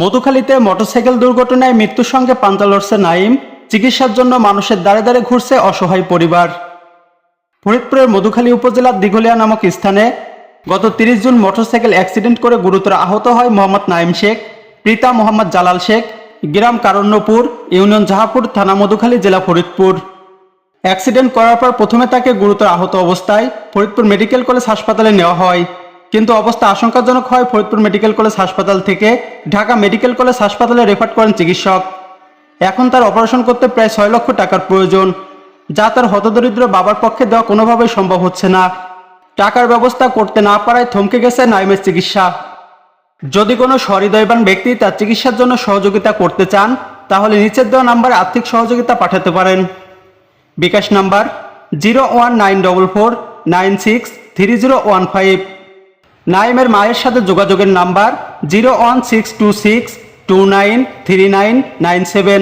মধুখালীতে motorcycle দুর্ঘটনায় মৃত্যুর সঙ্গে পাঞ্জা লড়ছে নাইম। চিকিৎসার জন্য মানুষের দ্বারে দ্বারে ঘুরছে অসহায় পরিবার। ফরিদপুরের মধুখালী উপজেলার দিঘলিয়া নামক স্থানে গত তিরিশ জুন মোটরসাইকেল অ্যাক্সিডেন্ট করে গুরুতর আহত হয় মোহাম্মদ নাইম শেখ, পিতা মোহাম্মদ জালাল শেখ, গ্রাম কারণ্যপুর, ইউনিয়ন জাহাপুর থানা মধুখালী জেলা ফরিদপুর। অ্যাক্সিডেন্ট করার পর প্রথমে তাকে গুরুতর আহত অবস্থায় ফরিদপুর মেডিকেল কলেজ হাসপাতালে নেওয়া হয়। কিন্তু অবস্থা আশঙ্কাজনক হয় ফরিদপুর মেডিকেল কলেজ হাসপাতাল থেকে। ঢাকা মেডিকেল কলেজ হাসপাতালে রেফার করেন চিকিৎসক। এখন তার অপারেশন করতে প্রায় ছয় লক্ষ টাকার প্রয়োজন। যা তার হতদরিদ্র বাবার পক্ষে দেওয়া কোনোভাবেই সম্ভব হচ্ছে না। টাকার ব্যবস্থা করতে না পারায় থমকে গেছে নাইমের চিকিৎসা। যদি কোনো সহৃদয়বান ব্যক্তি তার চিকিৎসার জন্য সহযোগিতা করতে চান, তাহলে নিচের দেওয়া নাম্বারে আর্থিক সহযোগিতা পাঠাতে পারেন। BKash number zero one nine double four nine six three zero one five. নাইমের মায়ের সাথে যোগাযোগের number zero one six two six two nine three nine nine seven.